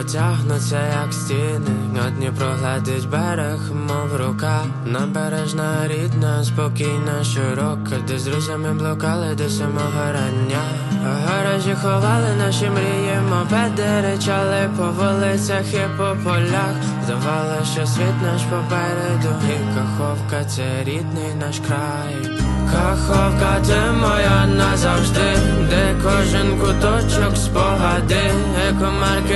потягнуться, як стіни. На Дніпро глядить берег, мов рука. Набережна рідна, спокійна, широка, де з друзями блукали до самого рання. А гаражі ховали наші мрії, мопеди речали по вулицях і по полях. Здавалося, що світ наш попереду, і каховка це рідний наш край. Каховка, ти моя назавжди, де кожен куточок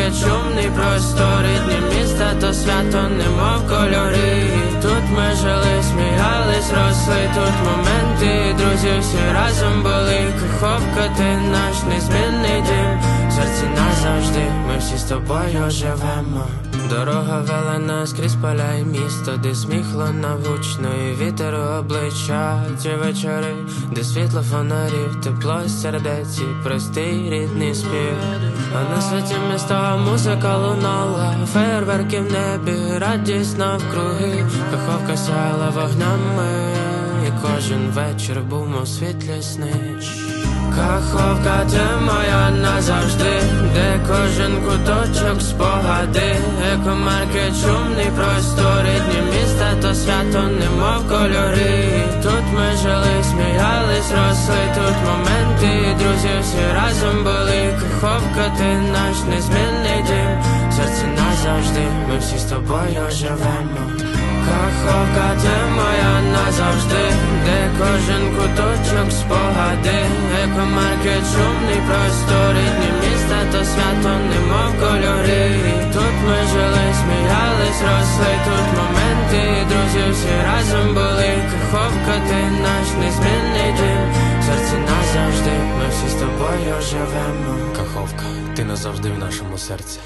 екомарки, чумний простор, рідні міста, то свято, немов кольори. Тут ми жили, сміялись, росли, тут моменти, друзі всі разом були. Каховка, ти наш незмінний дім, серці назавжди, ми всі з тобою живемо. Дорога вела нас крізь поля і місто, де сміхло навучно і вітер у обличчя ті вечори, де світло фонарів, тепло сердець і простий рідний спів. А на світі міста музика лунала, фейерверки в небі, радість навкруги, каховка сяяла вогнями, і кожен вечір був мов світлі. Каховка, ти моя назавжди, де кожен куточок спогади, екомарки, чумний простор, рідні міста, то свято, немов кольори. Тут ми жили, сміялись, росли, тут моменти, друзі всі разом були. Каховка, ти наш незмінний дім, в серці назавжди, ми всі з тобою живемо. Каховка, ти моя назавжди, де кожен куточок спогади, екомарки, чумний простори, ні міста, то свято, немов кольори. Тут ми жили, сміялись, росли, тут моменти, друзі всі разом були. Каховка, ти наш незмінний дім, серці назавжди, ми всі з тобою живемо. Каховка, ти назавжди в нашому серці.